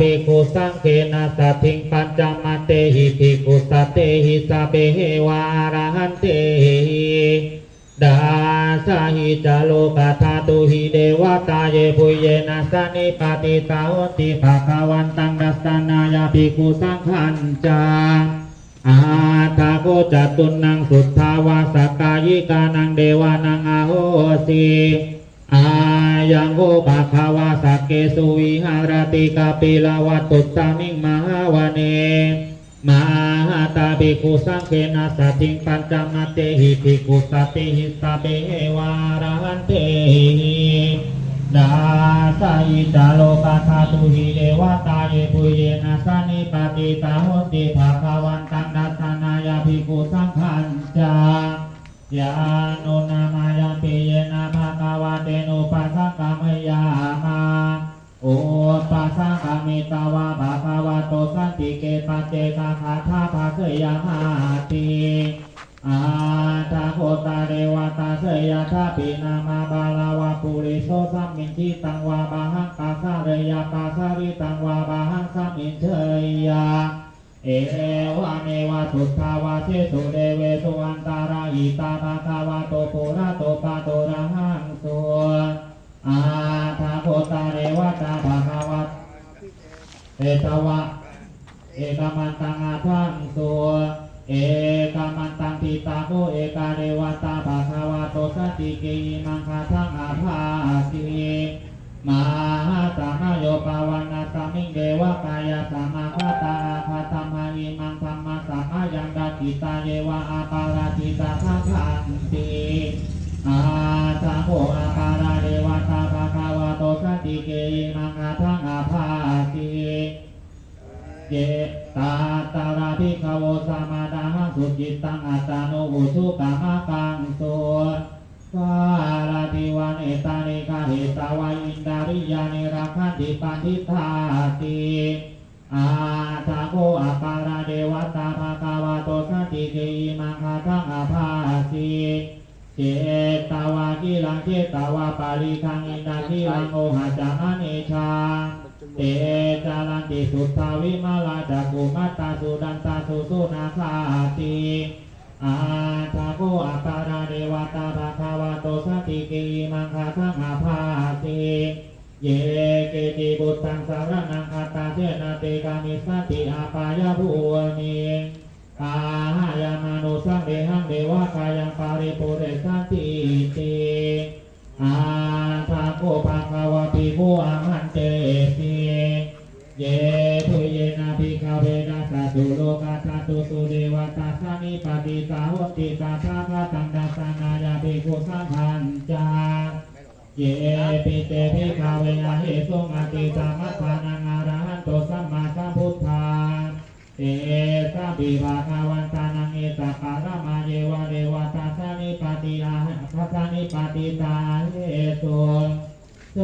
ภิกขุสังเขนะสัทิงปัญจมาเตหิภิกขุสัตเตหิสเปเหวารหันเตหิดาสาหิจโลกาธาตุหิเดวตาเยปุเยนะสานิปติตาหติภาควันตังดัสสนายาภิกขุสังขันจาอาทาโกจตุนังสุทธาวาสกายิกานังเดวานังอาโหสีอา ยังโกภาคาวาสกเกสุวิหารติกาปิลาวัตุตามิงมหาวเนมหาตาภิกขุสังเกนะสัตถิงปัญจมาเตหิภิกุสัตติหิสเปวารันเตหิดาสายิจาโลกาธาตุหิเดวตาเยปุเยนะสานิปติตาโหติภาคาวันตังดัสนายาภิกุสังขันจา ยานุนามายาปิเยนะภาคาวะเตนุปัสสะกามยามาโอปัสสะกามิตาวะภาคาวะโตสันติเกปเจกาคาธาภาคยามาติอาตาโคตาเรวตาเสยทาปินามาบาลาวาปุริโสสัมมินทิตังวาบาหังกาสาเรยาปาสาริตังวาบาหังสัมมินเชยยา เอวะเมวะสุทธาวาเชตุเดเวสุอันตาราหิตาภาคาวะโตปุระโตปาโตระหังสุอาตาโคตาเรวตาภาคาวะเอตวะ เอกมันตังอาทังตัวเอกมันตังปิตาโกเอกาเรวตาภาคาวะโตสติเกยิมังคาทังอาภาสิ มหาสามโยปาวันนาสามิงเดวกายาสามาคาตาอาคาตมาอิมังธรรมสามายังดากิตาเยวะอาปาราจิตาทังขันติอาสาโมอาปาราเดวตาภาคาวะโตสติเกยิมังคาทังอาภาสิเจตาตาราภิกขโวสามาดาหังสุจิตตังอัตาโน สุทธาวิมาลาจักกุมัตาสุดันตาสุสุนาคาติอาทาโกอัปปาราเดวตาภาคาวะโตสติกิมังคาทังอาภาติเยเกติบุตตังสารนังคาตาเจนาเตกามิสติอาปายาภูมิกาหายามานุสังเดหังเดวะกายังปาริปุเรสันติติอาทาโกภาควะปิภูอามันเต ตุสุเดวตาสานิปติสาหติตาทาพะตังดัสสนายาภิกุสังขันจาเยปิเตภิกขเวนะเหสุงอติตามัปานังอรหันโตสัมมาสัมพุทธาเอสะปิภาคาวันตานังเอตปาระมาเยวะเรวตาสานิปติอาทัสานิปติตาเหตุเส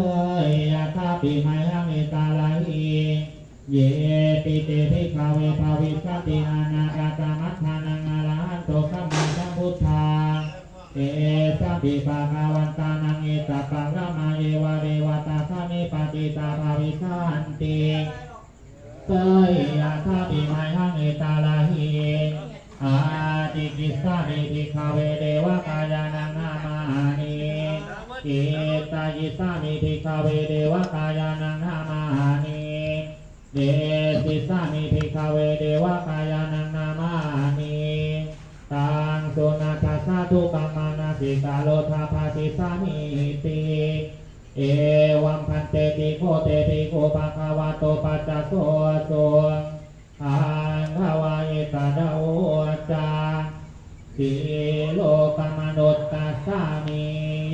ยยะทาปิไมหังเอตาลาหี เยปิเตภิกขเวภาวิสติอานาคาตามัทธานังอรหันโตสัมมาสัมพุทธาเอสะปิภาคาวันตานังเอตปาระมาเยวะเรวตาสานิปติตาภาวิสันติเตยยะทาปิไมหังเอตาลาหีอาติกิสานิภิกขเวเดวะกายานังนามานิเอตายิสานิภิกขเวเดวะกายานังนาม เดสิสานิภิกขเวเดวะกายานังนามานิตังสุนาคาสาธุกัมมานาสิกาโลทาภาติสามิติเอวัมพันเตติโคเตติโคปะคะวะโตปัจจโสโสอังคาวาเอตาดาโอจาสิโลกมนุตตาสามี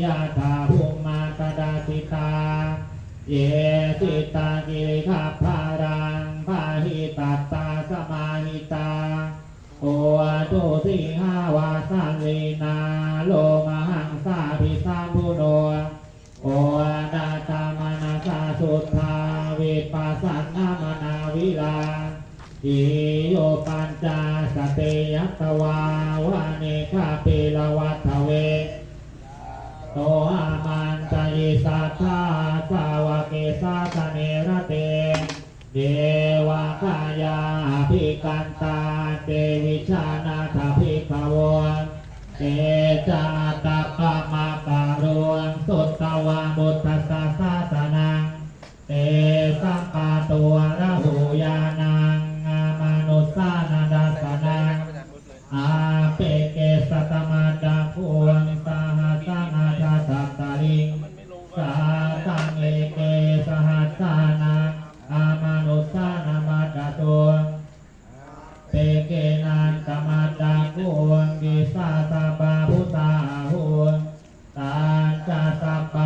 ยาธาภูมาตดาสิตาเยสิตากิริขาภา ตุสิหาวาสันลีนาโลมหังสาภิสามพุโนโอดาตามนาสาสุทธาวิปัสสนามนาวิลาอิโยปัญจาสเตยัตตวาวาเนคาเปลวัตเวโตอามันตยิสัทธา ยาภิกันตาเตวิชานาทภิกขวนเอจาตะกามาการวงสุตตะวามุตตะสาสานังเตสัมปะตัว สัพพะ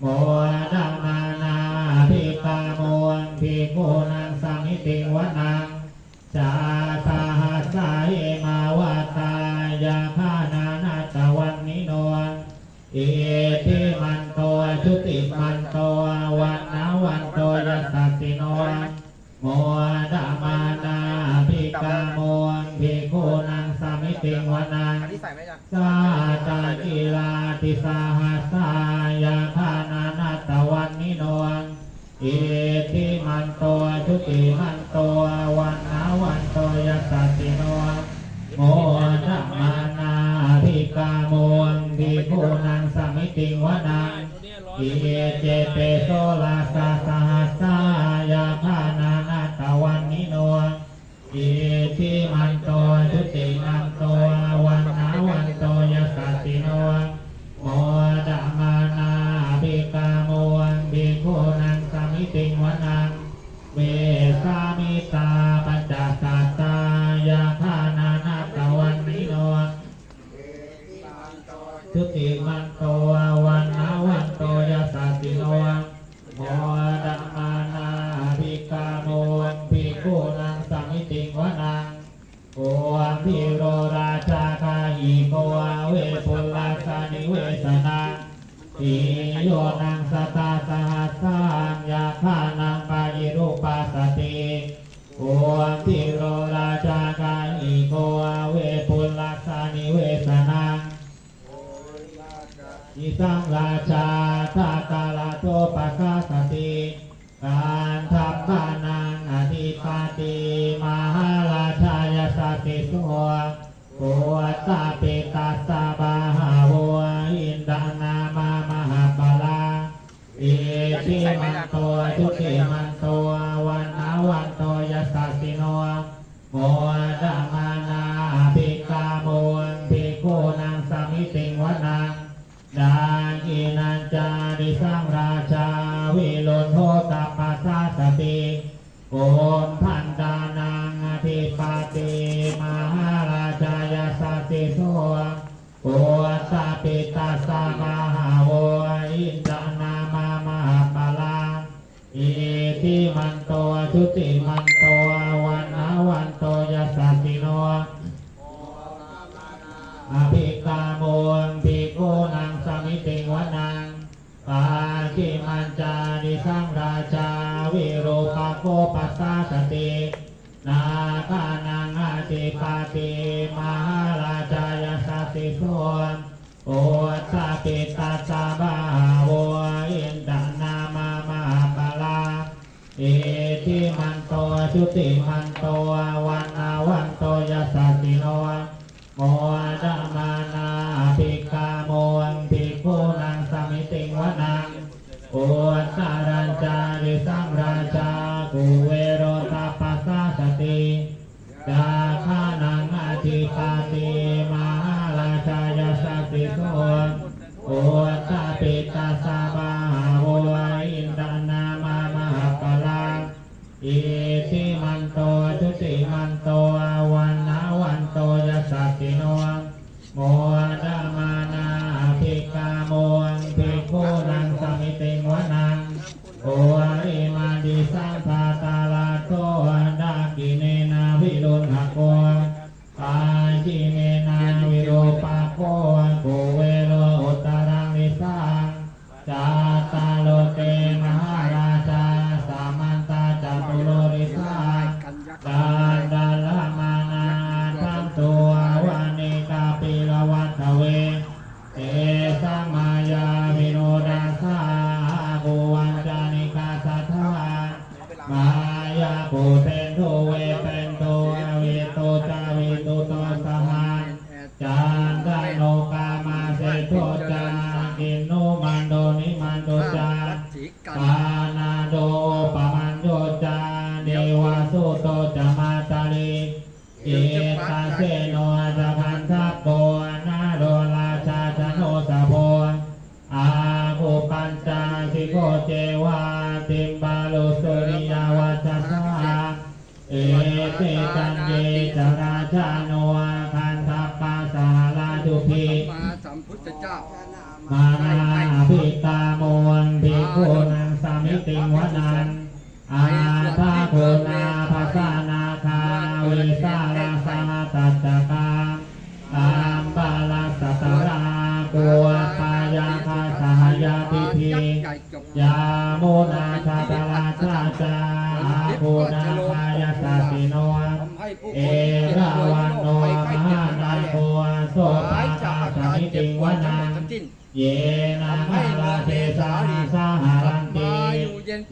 โมนังนานาพิตาโมนพิโกนังสังหิติวนังจาตาหาสสายมาวตายาฆานานาตวันนิโนเอติมันโตจุติมันโตวันนาวันโตยสัสสิโนโมดามานาพิกาโมนพิโกนังสามิติวนังสาตากิลาติสาหา สติโนโมนะมานาภิกาโมนภิกุนังสมิติวนางอิเยเจเตโสลาสาสา Ele não ติโสปุตาปิตาสาบาหาวอินดานามามหาปลาอิชิมันโตทุติมันโตวันอาวันโตยัสสิโนโม เอติมันโตชุติมันโตวันนาวันโตยสัติโนอภิกาโมนภิกโนังสมิติวนังปาจิมันจานิสังราชาวิโรปโกปัสสาสตินาคานังอาติปติมาราชายสัติโสน จุติมันโตวันาวันโตยาสาติโนวัน Oh. นิติงวนันอาทาโคนาภาสานาคาเวสาลาสาตัจจกาตามบาลสัตตรากัวปายาคาสหายาพิพียาโมนาชาตราชาจาอาโคนาคายาสติโนทำให้ผู้เอราวันโนโรคมหานาตายโคโสภาตาสามิติบป่ววยทั้งนังทั้งสิ้นเย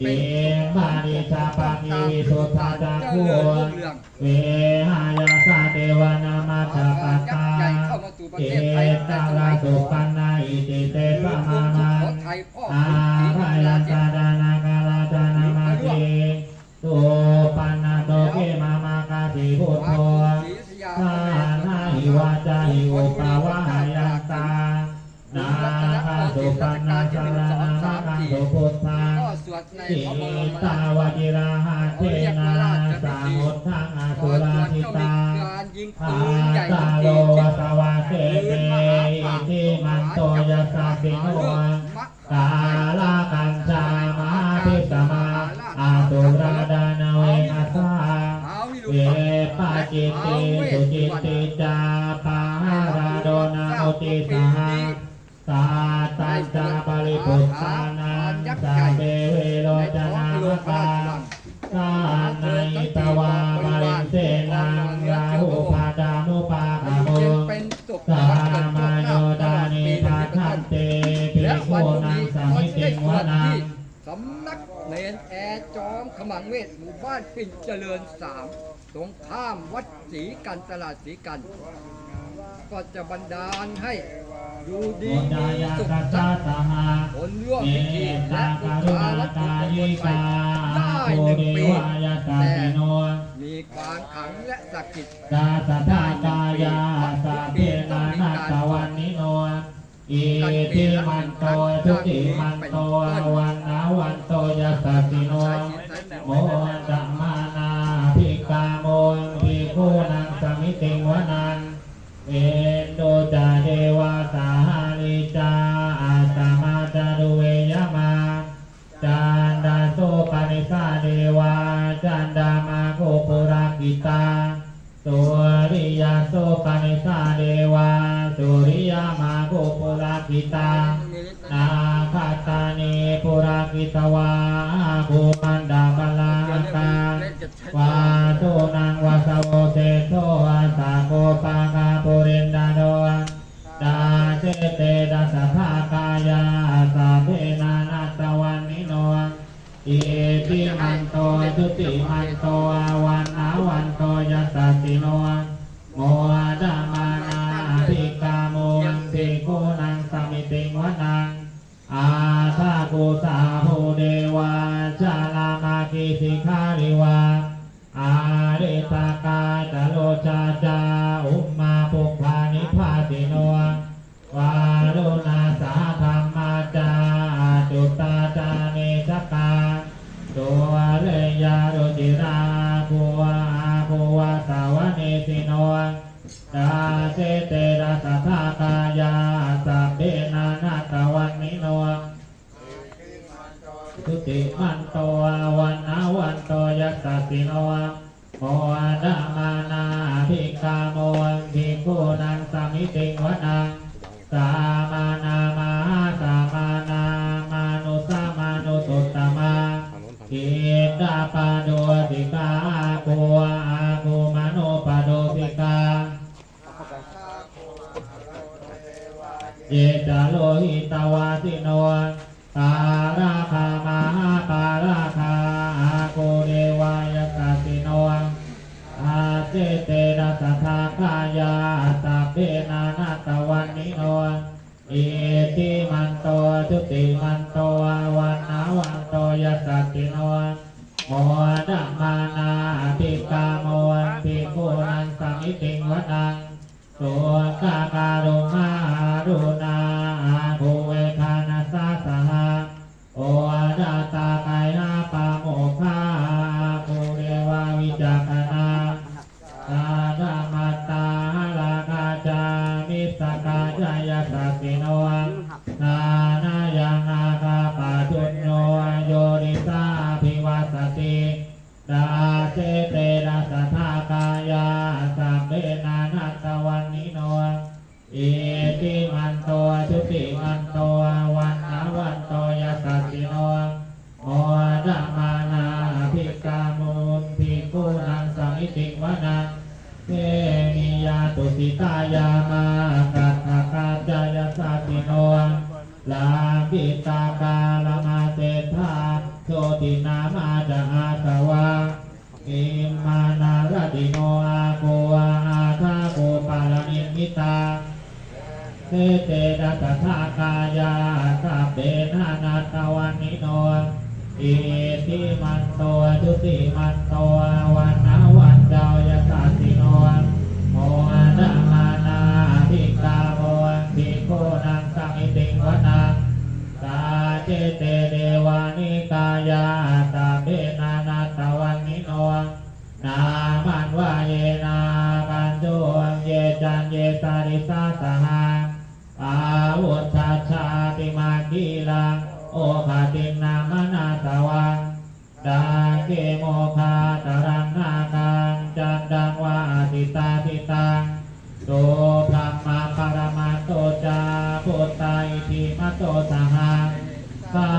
เยมานิชาปานิวิสุทธาจักขุเว มาพิสมาอาตุราดานาเวนัสสาเวปาจิตติสุจิตติจาปาราโดนาโอติสา เนนแอร์จอมขมังเวทหมู่บ้านปิ่นเจริญสามตรงข้ามวัดศรีกันตลาดศรีกัน ก็จะบันดาลให้อยู่โมดีจามียาสุขกัสสัสะนต์สหาผลร่วมเมพิธีตและตาบูกรุชาณาวัตถุกามงยิคลไปกาได้โคหนึ่งเดปีวายาสาแต่ติโนมีความขลังและศักดิ์สิทธิ์กาสัทธากายาสาเพนานาตวันนิโนอิทิมันโตทุติมันโตวันนา วันโตยัสสิโนโมจัมมานาภิกาโมนภิกขุนังสมิติวนันเอนโดจาเดวาสาหาริจาอาตมาจารุเวยมาจานดาโสปานิสาเดวาจันดามาโกปุรากิตาสุริยาโสปานิสาเดวาสุริยามาโกปุรากิตา ตวา สิโนโมดามานาภิกขาโมภิกขุนังสมิติงวนังสามานามาสามานามานุสามานุตุตตมากิตาปาโดติกาโกอาโกมโนปาโดติกาเยจาโลหิตาวาสิโน เตนะสัทธาคายาสัพเพนนาตวันนิโนอิติมันโตทุติมันโตวันนาวันโตยัสสะติโนโมดัมานาติกาโมวันภิกขุนังสัมิติงวนังสุกาการุมารุนา ดาเจเตนะสัทธากายาสัมเบนานัตตวันนิโนอิติมันโตชุติมันโตวันนาวันโตยัสสิโนโมดัมานาภิกามุนภิกขุนังสัมิติวนังเทมิยาตุสิตายามากัตถกาจายสัตติโนลา ทเตนะตถากายาสัพเบนานาตวันนิโนอิติมันโตทุติมันโตวันนาวันเจ้ายสัสิโนโมดามานาภิกาโมภิกนังสัมิติวนังสาเจเตเดวานิกายาตาเบนานาตวันนิโนนามันวาเยนาปัญจุเยจันเยสาริสาสหา อาวุธาชาติมากีลังโอภาตินามนาตวังดาเกโมคาตารังนาคังจันดังวาติตาติตังโตพระมาปรมาโตจาพุทธาอิทิมาโตสหังสา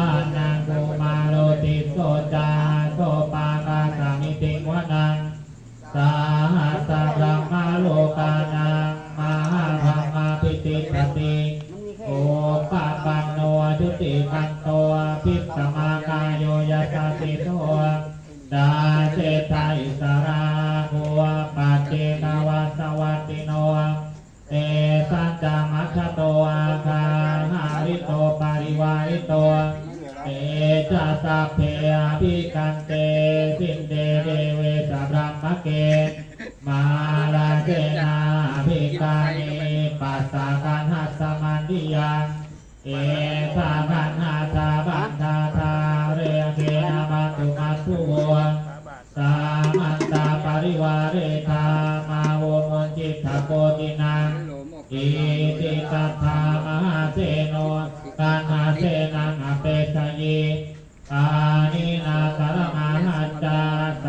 วาริโตเอจะสัพเพอภิกันเตสินเดเดเวสะบรัมมะเกมาลาเจนาภิกานิปัสสะกันหัสสมันติยังเอสากันหัสสะบันทาทาเรเกนะมัตตุมัตตุโวสามันตาปริวาเรธามาโวมนจิตถโกตินังโลโมกอิติตัทธามหาเสโน กานาเสนังอเปสยีอานินาสารมาหาจาส